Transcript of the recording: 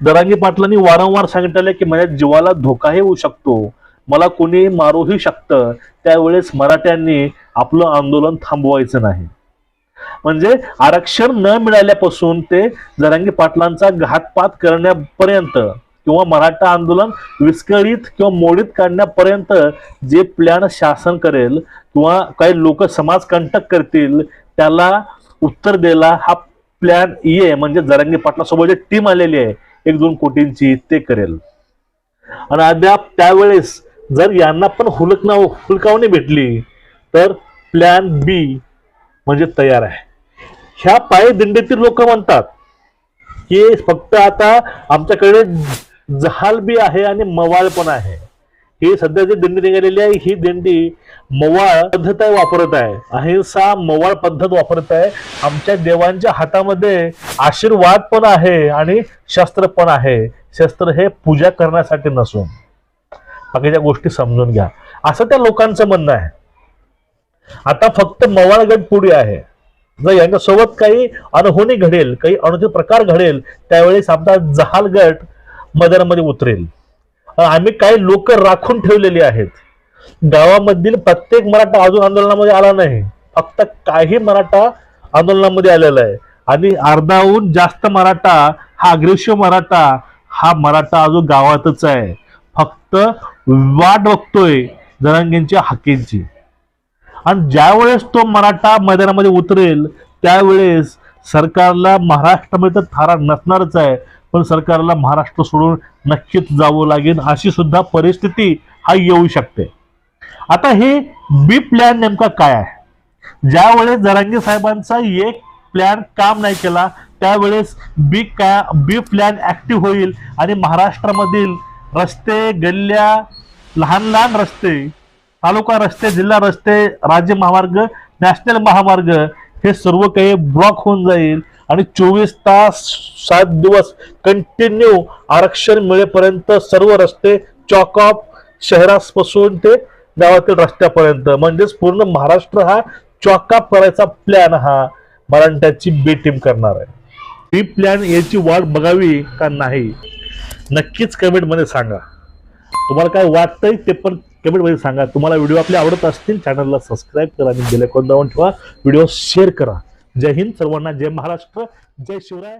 दरांगी पाटलांनी वारंवार सांगितलं की माझ्या जीवाला धोकाही होऊ शकतो. मला कोणी मारूही शकतं. त्यावेळेस मराठ्यांनी आपलं आंदोलन थांबवायचं नाही. म्हणजे आरक्षण न मिळाल्यापासून ते जरांगी पाटलांचा घातपात करण्यापर्यंत किंवा मराठा आंदोलन विस्कळीत किंवा मोडीत काढण्यापर्यंत जे प्लॅन शासन करेल किंवा काही लोक समाज कंटक करतील त्याला उत्तर द्यायला हा प्लॅन ये. म्हणजे जरांगी पाटलासोबत जी टीम आलेली आहे एक दोन कोटींची ते करेल. आणि अद्याप त्यावेळेस जर यांना पण हुलकना हुलकावणी भेटली तर प्लॅन बी म्हणजे तयार आहे. ह्या पायी दिंडीतील लोक म्हणतात की फक्त आता आमच्याकडे जहाल बी आहे आणि मवाळ पण आहे. ही सध्या जी दिंडी निघालेली आहे ही दिंडी मवाळ पद्धत आहे वापरत आहे. अहिंसा मवाळ पद्धत वापरत आहे. आमच्या देवांच्या हातामध्ये आशीर्वाद पण आहे आणि शस्त्र पण आहे. शस्त्र हे पूजा करण्यासाठी नसून. बाकीच्या गोष्टी समजून घ्या. असं त्या लोकांचं म्हणणं आहे. आता फक्त मवाळगड पुढे आहे. जर यांच्यासोबत काही अनहोनी घडेल काही अनोखे प्रकार घडेल त्यावेळेस आपला जहाल गट उतरेल. आम्ही काही लोक राखून ठेवलेली आहेत. गावामधील प्रत्येक मराठा अजून आंदोलनामध्ये आला नाही. फक्त काही मराठा आंदोलनामध्ये आलेला आहे. आणि अर्धाहून जास्त मराठा हा अग्रेसिव्ह मराठा हा मराठा अजून गावातच आहे. फक्त वाट बघतोय जरांगींच्या हाकींची. आणि ज्यावेळेस तो मराठा मैदानामध्ये उतरेल त्यावेळेस सरकारला महाराष्ट्रामध्ये तर थारा नसणारच आहे पण सरकारला महाराष्ट्र सोडून नक्कीच जावं लागेल अशी सुद्धा परिस्थिती हा येऊ शकते. आता हे बी प्लॅन नेमका काय आहे? ज्यावेळेस जरांगी साहेबांचा एक प्लॅन काम नाही केला त्यावेळेस बी का बी प्लॅन ऍक्टिव्ह होईल. आणि महाराष्ट्रामधील रस्ते गल्ल्या लहान लहान रस्ते तालुका रस्ते जिल्हा रस्ते राज्य महामार्ग नॅशनल महामार्ग हे सर्व काही ब्लॉक होऊन जाईल. आणि चोवीस तास सात दिवस कंटिन्यू आरक्षण मिळेपर्यंत सर्व रस्ते चॉकऑफ शहरापासून ते गावातील रस्त्यापर्यंत. म्हणजेच पूर्ण महाराष्ट्र हा चॉकअप करायचा प्लॅन हा. मराठ्याची बी टीम करणार आहे. ही प्लॅन याची वाट बघावी का नाही? नक्कीच कमेंटमध्ये सांगा. तुम्हाला काय वाटतंय ते पण कमेंटमध्ये सांगा. तुम्हाला व्हिडिओ आपले आवडत असतील चॅनलला सबस्क्राईब करा आणि बेल आयकॉन दाबून ठेवा. व्हिडिओ शेअर करा. जय हिंद सर्वांना जय महाराष्ट्र जय शिवराय.